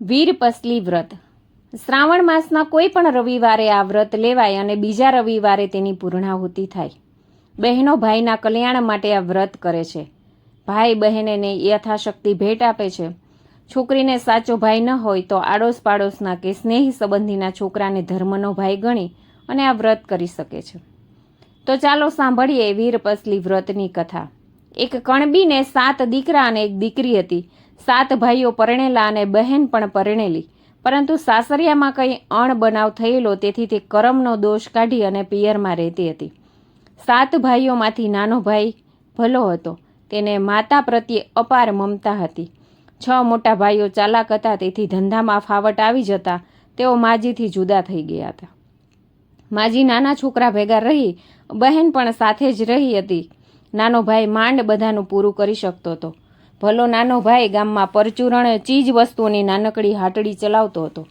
વીરપસલી વ્રત. શ્રાવણ માસના કોઈ પણ રવિવારે આ વ્રત લેવાય અને બીજા રવિવારે તેની પૂર્ણાહુતિ થાય. બહેનો ભાઈના કલ્યાણ માટે આ વ્રત કરે છે. ભાઈ બહેનને યથાશક્તિ ભેટ આપે છે. છોકરીને સાચો ભાઈ ન હોય તો આડોશ પાડોશના કે સ્નેહી સંબંધીના છોકરાને ધર્મનો ભાઈ ગણી અને આ વ્રત કરી શકે છે. તો ચાલો સાંભળીએ વીરપસલી વ્રતની કથા. એક કણબીને સાત દીકરા અને એક દીકરી હતી. સાત ભાઈઓ પરણેલા અને બહેન પણ પરણેલી. પરંતુ સાસરિયામાં કંઈ અણબનાવ થયેલો તેથી તે કરમનો દોષ કાઢી અને પિયરમાં રહેતી હતી. સાત ભાઈઓમાંથી નાનો ભાઈ ભલો હતો. તેને માતા પ્રત્યે અપાર મમતા હતી. છ મોટા ભાઈઓ ચાલાક હતા તેથી ધંધામાં ફાવટ આવી જતા તેઓ માજીથી જુદા થઈ ગયા હતા. માજી નાના છોકરા ભેગા રહી, બહેન પણ સાથે જ રહી હતી. નાનો ભાઈ માંડ બધાનું પૂરું કરી શકતો હતો. ભલો નાનો ભાઈ ગામમાં પરચુરણ ચીજ વસ્તુઓની નાનકડી હાટડી ચલાવતો હતો.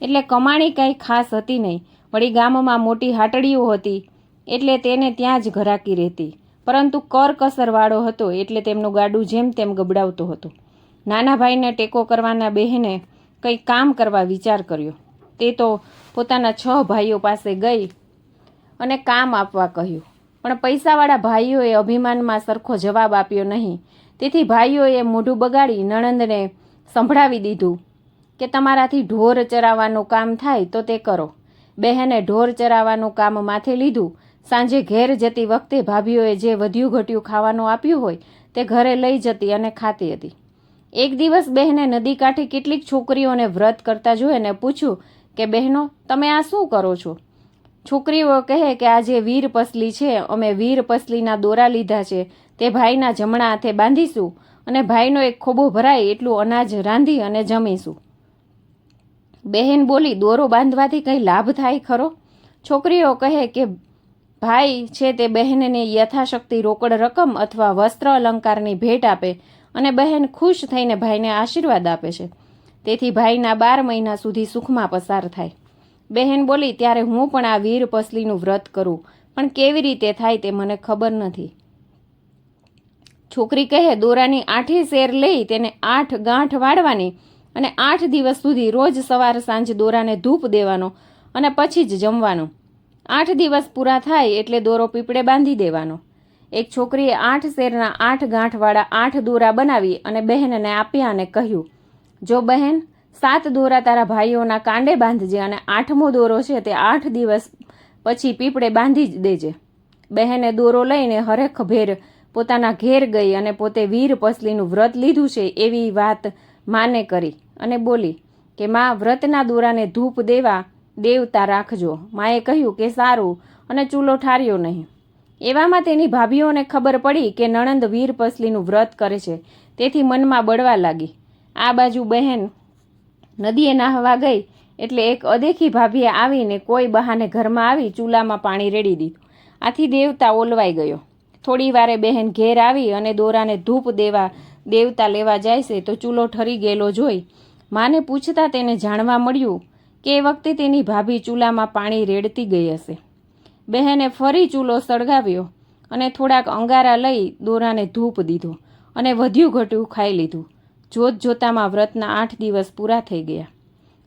એટલે કમાણી કાંઈ ખાસ હતી નહીં, વળી ગામમાં મોટી હાટડીઓ હતી, એટલે તેને ત્યાં જ ઘરાકી રહેતી. પરંતુ કરકસરવાળો હતો, એટલે તેમનું ગાડું જેમ તેમ ગબડાવતો હતો. નાના ભાઈને ટેકો કરવાના બહેને કંઈ કામ કરવા વિચાર કર્યો. તે તો પોતાના છ ભાઈઓ પાસે ગઈ અને કામ આપવા કહ્યું. પણ પૈસાવાળા ભાઈઓએ અભિમાનમાં સરખો જવાબ આપ્યો નહીં. તેથી ભાઈઓએ મોઢું બગાડી નણંદને સંભળાવી દીધું કે તમારાથી ઢોર ચરાવવાનું કામ થાય તો તે કરો. બહેને ઢોર ચરાવવાનું કામ માથે લીધું. સાંજે ઘેર જતી વખતે ભાભીઓએ જે વધ્યું ઘટ્યું ખાવાનું આપ્યું હોય તે ઘરે લઈ જતી અને ખાતી હતી. એક દિવસ બહેને નદી કાંઠે કેટલીક છોકરીઓને વ્રત કરતા જોઈને પૂછ્યું કે, બહેનો, તમે આ શું કરો છો? છોકરીઓ કહે કે આજે વીર પસલી છે, અમે વીર પસલીના દોરા લીધા છે, તે ભાઈના જમણા હાથે બાંધીશું અને ભાઈનો એક ખોબો ભરાય એટલું અનાજ રાંધી અને જમીશું. બહેન બોલી, દોરો બાંધવાથી કંઈ લાભ થાય ખરો? છોકરીઓ કહે કે, ભાઈ છે તે બહેનને યથાશક્તિ રોકડ રકમ અથવા વસ્ત્ર અલંકારની ભેટ આપે અને બહેન ખુશ થઈને ભાઈને આશીર્વાદ આપે છે. તેથી ભાઈના બાર મહિના સુધી સુખમાં પસાર થાય. બહેન બોલી, ત્યારે હું પણ આ વીર પસલીનું વ્રત કરું. પણ કેવી રીતે થાય તે મને ખબર નથી. છોકરી કહે, દોરાની આઠે શેર લઈ તેને આઠ ગાંઠ વાળવાની અને આઠ દિવસ સુધી રોજ સવાર સાંજ દોરાને ધૂપ દેવાનો અને પછી જ જમવાનું. આઠ દિવસ પૂરા થાય એટલે દોરો પીપળે બાંધી દેવાનો. એક છોકરીએ આઠ શેરના આઠ ગાંઠવાળા આઠ દોરા બનાવી અને બહેનને આપ્યા અને કહ્યું, જો બહેન સાત દોરા તારા ભાઈઓના કાંડે બાંધજે અને આઠમો દોરો છે તે આઠ દિવસ પછી પીપળે બાંધી જ દેજે. બહેને દોરો લઈને હરેખ ભેર પોતાના ઘેર ગઈ અને પોતે વીર પસલીનું વ્રત લીધું છે એવી વાત માને કરી અને બોલી કે માં, વ્રતના દોરાને ધૂપ દેવા દેવતા રાખજો. માએ કહ્યું કે સારું અને ચૂલો ઠાર્યો નહીં. એવામાં તેની ભાભીઓને ખબર પડી કે નણંદ વીર પસલીનું વ્રત કરે છે. તેથી મનમાં બળવા લાગી. આ બાજુ બહેન નદીએ નાહવા ગઈ એટલે એક અદેખી ભાભીએ આવીને કોઈ બહાને ઘરમાં આવી ચૂલામાં પાણી રેડી દીધું. આથી દેવતા ઓલવાઈ ગયો. થોડી વારે બહેન ઘેર આવી અને દોરાને ધૂપ દેવા દેવતા લેવા જાય છે તો ચૂલો ઠરી ગયેલો જોઈ. માને પૂછતા તેને જાણવા મળ્યું કે એ વખતે તેની ભાભી ચૂલામાં પાણી રેડતી ગઈ હશે. બહેને ફરી ચૂલો સળગાવ્યો અને થોડાક અંગારા લઈ દોરાને ધૂપ દીધો અને વધ્યું ઘટ્યું ખાઈ લીધું. જોત જોતામાં વ્રતના આઠ દિવસ પૂરા થઈ ગયા.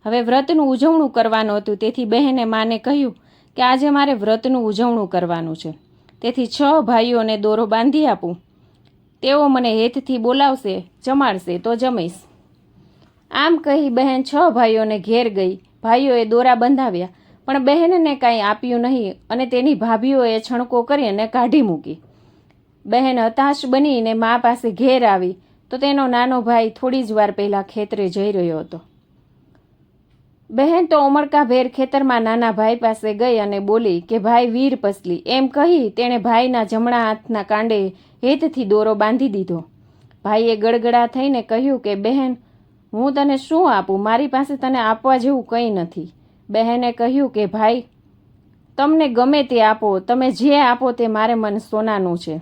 હવે વ્રતનું ઉજવણું કરવાનું હતું, તેથી બહેને માને કહ્યું કે આજે મારે વ્રતનું ઉજવણું કરવાનું છે. તેથી છ ભાઈઓને દોરો બાંધી આપું. તેઓ મને હેતથી બોલાવશે, જમાડશે, તો જમીશ. આમ કહી બહેન છ ભાઈઓને ઘેર ગઈ. ભાઈઓએ દોરા બંધાવ્યા, પણ બહેનને કાંઈ આપ્યું નહીં અને તેની ભાભીઓએ છણકો કરી અને કાઢી મૂકી. બહેન હતાશ બનીને મા પાસે ઘેર આવી તો તેનો નાનો ભાઈ થોડી જ વાર પહેલાં ખેતરે જઈ રહ્યો હતો. બહેન તો ઉમળકાભેર ખેતરમાં નાના ભાઈ પાસે ગઈ અને બોલી કે, ભાઈ વીર પસલી. એમ કહી તેણે ભાઈના જમણા હાથના કાંડે હેતથી દોરો બાંધી દીધો. ભાઈએ ગડગડા થઈને કહ્યું કે, બહેન, હું તને શું આપું? મારી પાસે તને આપવા જેવું કંઈ નથી. બહેને કહ્યું કે, ભાઈ, તમને ગમે તે આપો, તમે જે આપો તે મારે મન સોનાનું છે.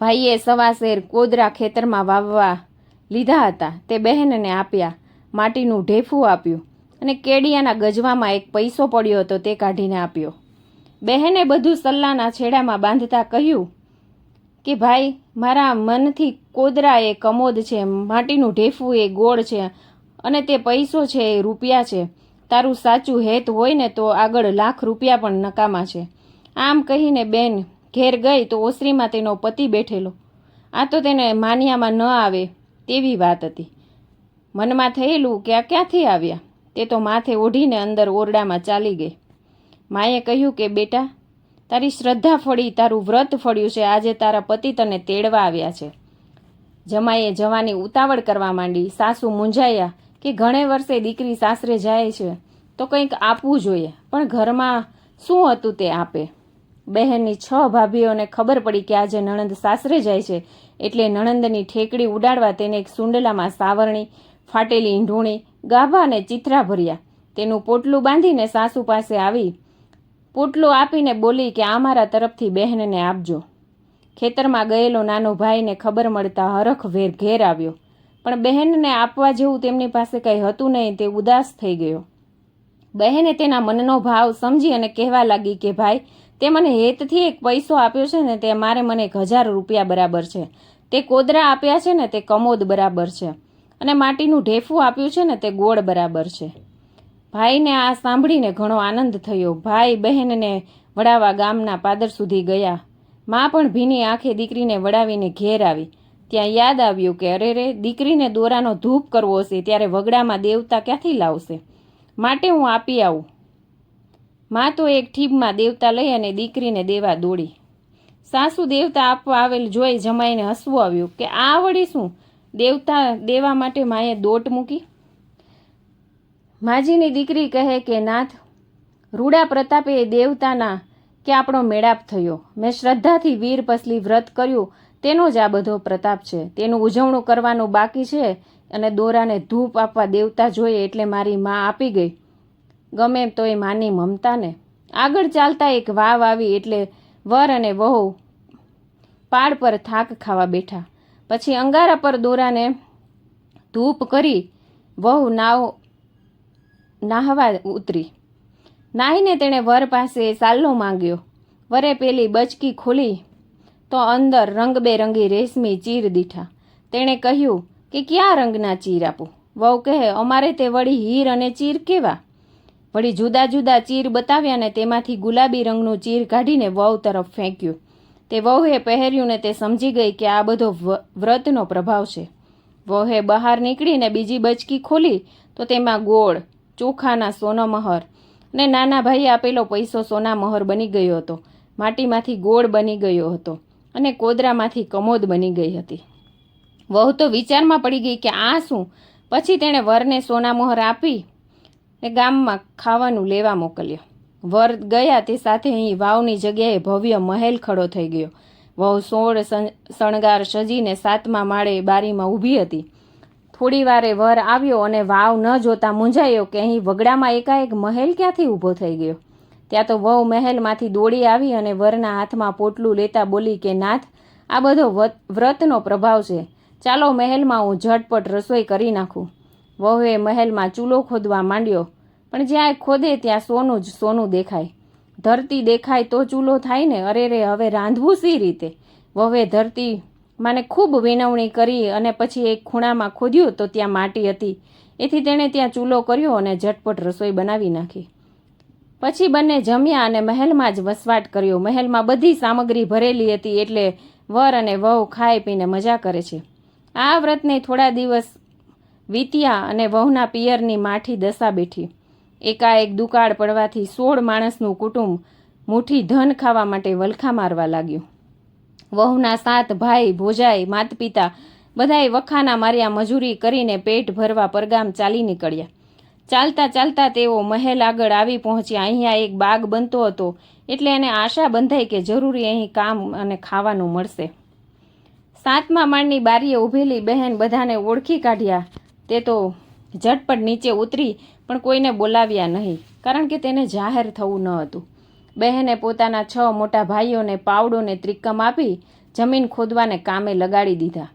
ભાઈએ સવાશેર કોદરા ખેતરમાં વાવવા લીધા હતા. તે બહેનને આપ્યા, માટીનું ઢેફું આપ્યું અને કેડિયાના ગજવામાં એક પૈસો પડ્યો હતો તે કાઢીને આપ્યો. બહેને બધું સલ્લાના છેડામાં બાંધતા કહ્યું કે, ભાઈ, મારા મનથી કોદરા એ કમોદ છે, માટીનું ઢેફું એ ગોળ છે અને તે પૈસો છે એ રૂપિયા છે. તારું સાચું હેત હોય ને તો આગળ લાખ રૂપિયા પણ નકામા છે. આમ કહીને બેન ઘેર ગઈ તો ઓસરીમાં તેનો પતિ બેઠેલો. આ તો તેને માન્યામાં ન આવે તેવી વાત હતી. મનમાં થયેલું કે આ ક્યાંથી આવ્યા? તે તો માથે ઓઢીને અંદર ઓરડામાં ચાલી ગઈ. માએ કહ્યું કે, બેટા, તારી શ્રદ્ધા ફળી, તારું વ્રત ફળ્યું છે. આજે તારા પતિ તને તેડવા આવ્યા છે. જમાઈએ જવાની ઉતાવળ કરવા માંડી. સાસુ મૂંઝાયા કે, ઘણે વર્ષે દીકરી સાસરે જાય છે, તો કંઈક આપવું જોઈએ. પણ ઘરમાં શું હતું તે આપે? બહેનની છ ભાભીઓને ખબર પડી કે આજે નણંદ સાસરે જાય છે, એટલે નણંદની ઠેકડી ઉડાડવા તેને એક સુંડલામાં સાવરણી, ફાટેલી ઈંઢોણી ગાભા અને ચિત્રા ભર્યા. તેનું પોટલું બાંધીને સાસુ પાસે આવી, પોટલું આપીને બોલી કે આ મારા તરફથી બહેનને આપજો. ખેતરમાં ગયેલો નાનો ભાઈને ખબર મળતા હરખ વેર ઘેર આવ્યો, પણ બહેનને આપવા જેવું તેમની પાસે કંઈ હતું નહીં તે ઉદાસ થઈ ગયો. બહેને તેના મનનો ભાવ સમજી અને કહેવા લાગી કે ભાઈ તે મને હેતથી એક પૈસો આપ્યો છે ને તે મારે મને એક હજાર રૂપિયા બરાબર છે. તે કોદરા આપ્યા છે ને તે કમોદ બરાબર છે. અને માટીનું ઢેફું આપ્યું છે ને તે ગોળ બરાબર છે. ભાઈને આ સાંભળીને ઘણો આનંદ થયો. ભાઈ બહેનને વડાવા ગામના પાદર સુધી ગયા. મા પણ ભીની આંખે દીકરીને વડાવીને ઘેર આવી. ત્યાં યાદ આવ્યું કે અરે રે, દીકરીને દોરાનો ધૂપ કરવો હશે ત્યારે વગડામાં દેવતા ક્યાંથી લાવશે? માટે હું આપી આવું. મા તો એક ઠીબમાં દેવતા લઈ અને દીકરીને દેવા દોડી. સાસુ દેવતા આપવા આવેલ જોઈ જમાઈને હસવું આવ્યું કે આ વળી શું? દેવતા દેવા માટે માએ દોટ મૂકી? માજીની દીકરી કહે કે, નાથ, રૂડા પ્રતાપે દેવતાના કે આપણો મેળાપ થયો. મેં શ્રદ્ધાથી વીર પસલી વ્રત કર્યું. તેનો જ આ બધો પ્રતાપ છે. તેનું ઉજવણું કરવાનું બાકી છે અને દોરાને ધૂપ આપવા દેવતા જોઈએ એટલે મારી મા આપી ગઈ. ગમે તો એ માની મમતાને. આગળ ચાલતા એક વાવ આવી એટલે વર અને વહુ પાડ પર થાક ખાવા બેઠા. પછી અંગારા પર દોરાને ધૂપ કરી વહુ નાવ નાહવા ઉતરી. નાહીને તેણે વર પાસે સાલ્લો માંગ્યો. વરે પેલી બચકી ખોલી તો અંદર રંગબેરંગી રેશમી ચીર દીઠા. તેણે કહ્યું કે કયા રંગના ચીર આપું? વહુ કહે, અમારે તે વળી હીર અને ચીર કેવા? વળી જુદા જુદા ચીર બતાવ્યા ને તેમાંથી ગુલાબી રંગનું ચીર કાઢીને વહુ તરફ ફેંક્યું. તે વહુએ પહેર્યું ને તે સમજી ગઈ કે આ બધો વ્રતનો પ્રભાવ છે. વહુએ બહાર નીકળીને બીજી બચકી ખોલી તો તેમાં ગોળ, ચોખાના સોનામહર ને નાના ભાઈએ આપેલો પૈસો સોનામહર બની ગયો હતો. માટીમાંથી ગોળ બની ગયો હતો અને કોદરામાંથી કમોદ બની ગઈ હતી. વહુ તો વિચારમાં પડી ગઈ કે આ શું? પછી તેણે વરને સોનામોહર આપી ને ગામમાં ખાવાનું લેવા મોકલ્યો. વર ગયા તે સાથે અહીં વાવની જગ્યાએ ભવ્ય મહેલ ખડો થઈ ગયો. વહુ સોળ શણગાર સજીને સાતમા માળે બારીમાં ઊભી હતી. થોડી વારે વર આવ્યો અને વાવ ન જોતા મૂંઝાયો કે અહીં વગડામાં એકાએક મહેલ ક્યાંથી ઊભો થઈ ગયો. ત્યાં તો વહુ મહેલમાંથી દોડી આવી અને વરના હાથમાં પોટલું લેતા બોલી કે, નાથ, આ બધો વ્રતનો પ્રભાવ છે. ચાલો મહેલમાં હું ઝટપટ રસોઈ કરી નાખું. વહુએ મહેલમાં ચૂલો ખોદવા માંડ્યો, પણ જ્યાં ખોદે ત્યાં સોનું જ સોનું દેખાય. ધરતી દેખાય તો ચૂલો થાય ને, અરે રે, હવે રાંધવું સી રીતે? વહુએ ધરતી માને ખૂબ વિનવણી કરી અને પછી એક ખૂણામાં ખોદ્યું તો ત્યાં માટી હતી. એથી તેણે ત્યાં ચૂલો કર્યો અને ઝટપટ રસોઈ બનાવી નાખી. પછી બંને જમ્યા અને મહેલમાં જ વસવાટ કર્યો. મહેલમાં બધી સામગ્રી ભરેલી હતી એટલે વર અને વહુ ખાઈ પીને મજા કરે છે. આ વ્રતને થોડા દિવસ વીત્યા અને વહુના પિયરની માઠી દશા બેઠી. એકાએક દુકાળ પડવાથી સોળ માણસનું કુટુંબ મુઠ્ઠી ધન ખાવા માટે વલખા મારવા લાગ્યું. વહુના સાત ભાઈ, ભોજાઈ માત પિતા બધાએ વખાના માર્યા મજૂરી કરીને પેટ ભરવા પરગામ ચાલી નીકળ્યા. ચાલતા ચાલતા તેઓ મહેલ આગળ આવી પહોંચ્યા. અહીંયા એક બાગ બનતો હતો. એટલે એને આશા બંધાઈ કે જરૂરી અહીં કામ અને ખાવાનું મળશે. સાતમા માળની બારીએ ઊભેલી બહેન બધાને ઓળખી કાઢ્યા. તે તો ઝટપટ નીચે ઉતરી પણ કોઈને બોલાવ્યા નહીં, કારણ કે તેને જાહેર થવું ન હતું. બહેને પોતાના છ મોટા ભાઈઓને પાવડોને ત્રિકમ આપી જમીન ખોદવાને કામે લગાડી દીધા.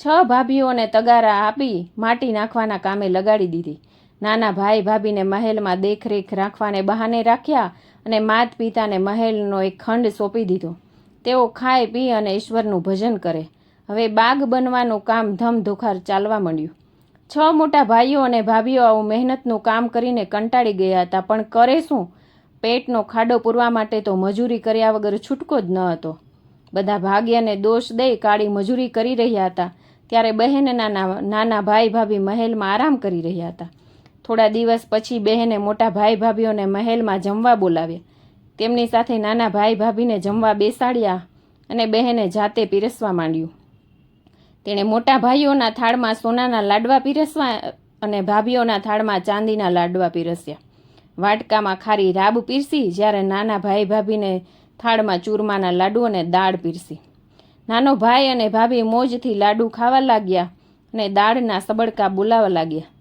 છ ભાભીઓને તગારા આપી માટી નાખવાના કામે લગાડી દીધી. નાના ભાઈ ભાભીને મહેલમાં દેખરેખ રાખવાને બહાને રાખ્યા અને માત પિતાને મહેલનો એક ખંડ સોંપી દીધો. તેઓ ખાય, પી અને ઈશ્વરનું ભજન કરે. હવે બાગ બનવાનું કામ ધમધોખાર ચાલવા માંડ્યું. છ મોટા ભાઈઓ અને ભાભીઓ આવું મહેનતનું કામ કરીને કંટાળી ગયા હતા, પણ કરે શું? પેટનો ખાડો પૂરવા માટે તો મજૂરી કર્યા વગર છૂટકો જ ન હતો. બધા ભાગ્યને દોષ દઈ કાળી મજૂરી કરી રહ્યા હતા. ત્યારે બહેનના નાના ભાઈ ભાભી મહેલમાં આરામ કરી રહ્યા હતા. થોડા દિવસ પછી બહેને મોટા ભાઈ ભાભીઓને મહેલમાં જમવા બોલાવ્યા. તેમની સાથે નાના ભાઈ ભાભીને જમવા બેસાડ્યા અને બહેને જાતે પીરસવા માંડ્યું. તેણે મોટા ભાઈઓના થાળમાં સોનાના લાડવા પીરસવા અને ભાભીઓના થાળમાં ચાંદીના લાડવા પીરસ્યા. વાટકામાં ખારી રાબ પીરસી, જ્યારે નાના ભાઈ ભાભીને થાળમાં ચૂરમાના લાડુ અને દાળ પીરસી. નાનો ભાઈ અને ભાભી મોજથી લાડુ ખાવા લાગ્યા અને દાળના સબડકા બોલાવા લાગ્યા.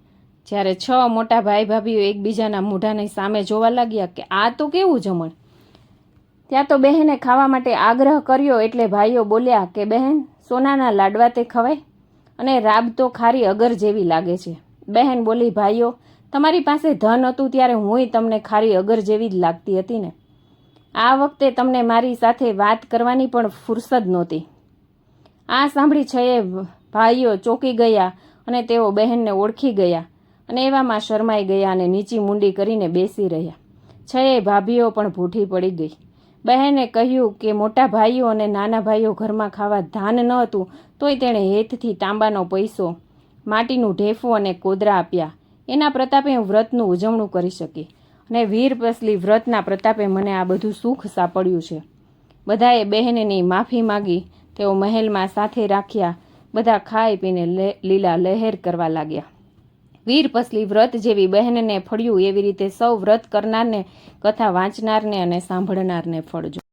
જ્યારે છ મોટા ભાઈ ભાભીઓ એકબીજાના મોઢાની સામે જોવા લાગ્યા કે આ તો કેવું જમણ. ત્યાં તો બહેને ખાવા માટે આગ્રહ કર્યો એટલે ભાઈઓ બોલ્યા કે, બહેન સોનાના લાડવા તે ખવાય? અને રાબ તો ખારી અગર જેવી લાગે છે. બહેન બોલી, ભાઈઓ, તમારી પાસે ધન હતું ત્યારે હુંય તમને ખારી અગર જેવી જ લાગતી હતી ને. આ વખતે તમને મારી સાથે વાત કરવાની પણ ફુરસદ નહોતી. આ સાંભળી છએ ભાઈઓ ચોંકી ગયા અને તેઓ બહેનને ઓળખી ગયા અને એવામાં શરમાઈ ગયા અને નીચી મુંડી કરીને બેસી રહ્યા. છએ ભાભીઓ પણ ભૂઠી પડી ગઈ. બહેને કહ્યું કે મોટા ભાઈઓ અને નાના ભાઈઓ ઘરમાં ખાવા ધાન ન હતું, તોય તેણે હેતથી તાંબાનો પૈસો, માટીનું ઢેફું અને કોદરા આપ્યા. એના પ્રતાપે હું વ્રતનું ઉજવણું કરી શકી અને વીર પસલી વ્રતના પ્રતાપે મને આ બધું સુખ સાંપડ્યું છે. બધાએ બહેનની માફી માગી, તેઓ મહેલમાં સાથે રાખ્યા, બધા ખાઈ પીને લીલા લહેર કરવા લાગ્યા. વીર પસલી વ્રત જેવી બહેનને ફળ્યું, એવી રીતે સૌ વ્રત કરનારને, કથા વાંચનારને અને સાંભળનારને ફળજો.